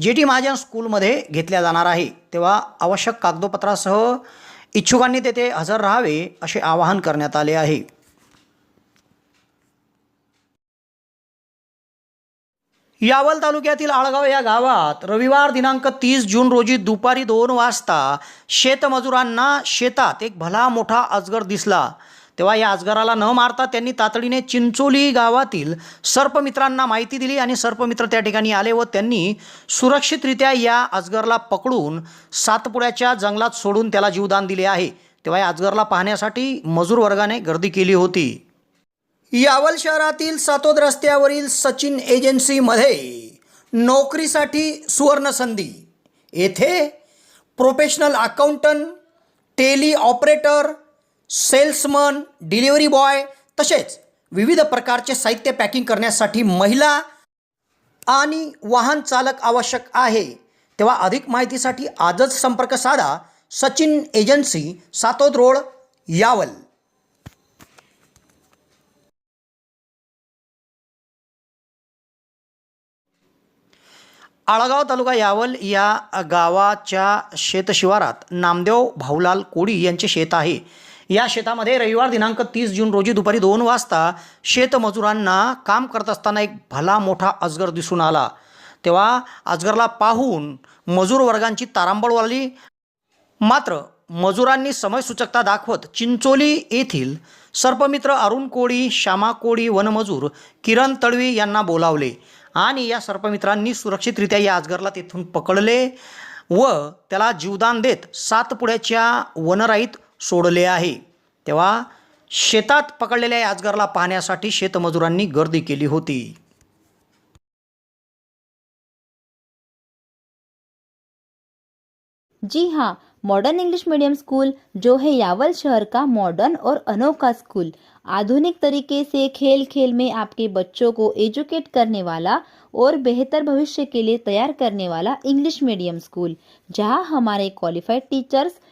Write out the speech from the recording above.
जे टी महाजन स्कूलमध्ये घेतल्या जाणार आहे तेव्हा आवश्यक कागदोपत्रासह इच्छुकांनी तेथे हजर राहावे असे आवाहन करण्यात आले आहे. यावल तालुक्यातील आळगाव या गावात रविवार दिनांक तीस जून रोजी दुपारी दोन वाजता शेतमजुरांना शेतात एक भला मोठा अजगर दिसला. तेव्हा या अजगराला न मारता त्यांनी तातडीने चिंचोली गावातील सर्पमित्रांना माहिती दिली आणि सर्पमित्र त्या ठिकाणी आले व त्यांनी सुरक्षितरित्या या अजगरला पकडून सातपुड्याच्या जंगलात सोडून त्याला जीवदान दिले आहे. तेव्हा या अजगरला पाहण्यासाठी मजूर वर्गाने गर्दी केली होती. यावल शहरातील सातोद रस्त्यावरील सचिन एजन्सीमध्ये नोकरीसाठी सुवर्णसंधी. येथे professional accountant Tally operator salesman delivery boy तसेच विविध प्रकारचे साहित्य पॅकिंग करण्यासाठी महिला आणि वाहन चालक आवश्यक आहे. तेव्हा अधिक माहितीसाठी आजच संपर्क साधा सचिन एजन्सी सातोद रोड यावल. आळगाव तालुका यावल या गावाच्या शेतशिवारात नामदेव भाऊलाल कोळी यांचे शेत आहे. या शेतामध्ये रविवार दिनांक तीस जून रोजी दुपारी दोन वाजता शेतमजुरांना काम करत असताना एक भला मोठा अजगर दिसून आला. तेव्हा अजगरला पाहून मजूर वर्गांची तारांबळ वाढली. मात्र मजुरांनी समयसूचकता दाखवत चिंचोली येथील सर्पमित्र अरुण कोळी श्यामा कोळी वनमजूर किरण तळवी यांना बोलावले आणि या सर्पमित्रांनी सुरक्षितरित्या या अजगरला तेथून पकडले व त्याला जीवदान देत सातपुड्याच्या वनराईत सोडले आहे. तेव्हा शेतात पकडलेल्या या पाहण्यासाठी शेतमजुरांनी गर्दी केली होती. जी हाँ मॉडर्न इंग्लिश मीडियम स्कूल जो है यावल शहर का मॉडर्न और अनोखा स्कूल आधुनिक तरीके से खेल खेल में आपके बच्चों को एजुकेट करने वाला और बेहतर भविष्य के लिए तैयार करने वाला इंग्लिश मीडियम स्कूल जहां हमारे क्वालिफाइड टीचर्स